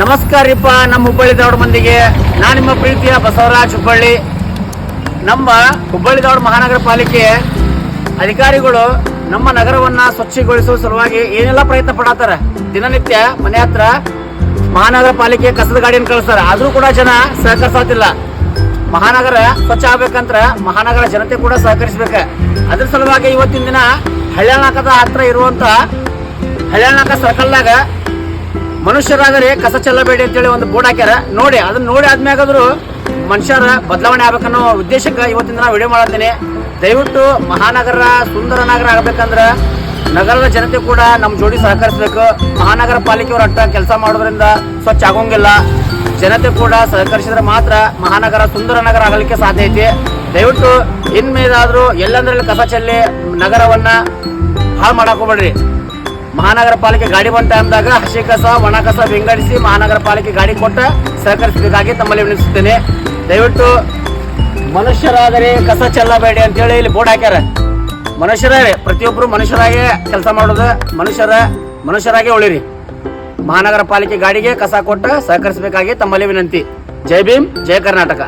ನಮಸ್ಕಾರಿಪ್ಪ ನಮ್ಮ ಹುಬ್ಬಳ್ಳಿ ದೌಡ್ ಮಂದಿಗೆ. ನಾನು ನಿಮ್ಮ ಪ್ರೀತಿಯ ಬಸವರಾಜ್ ಹುಬ್ಬಳ್ಳಿ. ನಮ್ಮ ಹುಬ್ಬಳ್ಳಿ ದೌಡ್ ಮಹಾನಗರ ಪಾಲಿಕೆ ಅಧಿಕಾರಿಗಳು ನಮ್ಮ ನಗರವನ್ನ ಸ್ವಚ್ಛಗೊಳಿಸುವ ಸಲುವಾಗಿ ಏನೆಲ್ಲ ಪ್ರಯತ್ನ ಪಡತ್ತಾರ? ದಿನನಿತ್ಯ ಮನೆ ಹತ್ರ ಮಹಾನಗರ ಪಾಲಿಕೆ ಕಸದ ಗಾಡಿಯನ್ನು ಕಳಿಸ್ತಾರೆ. ಆದ್ರೂ ಕೂಡ ಜನ ಸಹಕರಿಸೋದಿಲ್ಲ ಮಹಾನಗರ ಸ್ವಚ್ಛ ಆಗ್ಬೇಕಂತ ಮಹಾನಗರ ಜನತೆ ಕೂಡ ಸಹಕರಿಸ್ಬೇಕ. ಅದ್ರ ಸಲುವಾಗಿ ಇವತ್ತಿನ ದಿನ ಹಳ್ಯಾಳನಾಕದ ಹತ್ರ ಇರುವಂತ ಹಳ್ಯಾಳನಾಕ ಸರ್ಕಲ್ದಾಗ ಮನುಷ್ಯರಾದರೆ ಕಸ ಚೆಲ್ಲಬೇಡಿ ಅಂತೇಳಿ ಒಂದು ಬೋರ್ಡ್ ಹಾಕ್ಯಾರ. ನೋಡಿ, ಅದನ್ನ ನೋಡಿ ಆದ್ಮ್ಯಾಗಾದ್ರು ಮನುಷ್ಯರ ಬದಲಾವಣೆ ಆಗ್ಬೇಕನ್ನೋ ಉದ್ದೇಶಕ್ಕೆ ಇವತ್ತಿನ ದಿನ ವಿಡಿಯೋ ಮಾಡತ್ತೀನಿ ದಯವಿಟ್ಟು ಮಹಾನಗರ, ಸುಂದರ ನಗರ ಆಗ್ಬೇಕಂದ್ರೆ ನಗರದ ಜನತೆ ಕೂಡ ನಮ್ಮ ಜೋಡಿ ಸಹಕರಿಸಬೇಕು. ಮಹಾನಗರ ಪಾಲಿಕೆಯವರು ಅಟ್ಟ ಕೆಲಸ ಮಾಡೋದ್ರಿಂದ ಸ್ವಚ್ಛ ಆಗೋಂಗಿಲ್ಲ. ಜನತೆ ಕೂಡ ಸಹಕರಿಸಿದ್ರೆ ಮಾತ್ರ ಮಹಾನಗರ, ಸುಂದರ ನಗರ ಆಗಲಿಕ್ಕೆ ಸಾಧ್ಯ ಐತಿ. ದಯವಿಟ್ಟು ಇನ್ಮೇಲಾದ್ರೂ ಎಲ್ಲಂದ್ರಲ್ಲಿ ಕಸ ಚೆಲ್ಲಿ ನಗರವನ್ನ ಹಾಳು ಮಾಡಕ್ ಹೋಗ್ಬೇಡ್ರಿ. ಮಹಾನಗರ ಪಾಲಿಕೆ ಗಾಡಿ ಬಂದ ಟೈಮ್ದಾಗ ಹಸಿ ಕಸ ಒಣ ಕಸ ವಿಂಗಡಿಸಿ ಮಹಾನಗರ ಪಾಲಿಕೆ ಗಾಡಿ ಕೊಟ್ಟ ಸಹಕರಿಸಬೇಕಾಗಿ ತಮ್ಮಲ್ಲಿ ವಿನಿಸುತ್ತೇನೆ ದಯವಿಟ್ಟು ಮನುಷ್ಯರಾದರೆ ಕಸ ಚೆಲ್ಲಬೇಡಿ ಅಂತೇಳಿ ಇಲ್ಲಿ ಬೋರ್ಡ್ ಹಾಕ್ಯಾರ. ಮನುಷ್ಯರೇ ಪ್ರತಿಯೊಬ್ಬರು ಮನುಷ್ಯರಾಗೆ ಕೆಲಸ ಮಾಡೋದು, ಮನುಷ್ಯರ ಮನುಷ್ಯರಾಗೆ ಉಳಿರಿ. ಮಹಾನಗರ ಪಾಲಿಕೆ ಗಾಡಿಗೆ ಕಸ ಕೊಟ್ಟ ಸಹಕರಿಸಬೇಕಾಗಿ ತಮ್ಮಲ್ಲಿ ವಿನಂತಿ. ಜೈ ಭೀಮ್, ಜೈ ಕರ್ನಾಟಕ.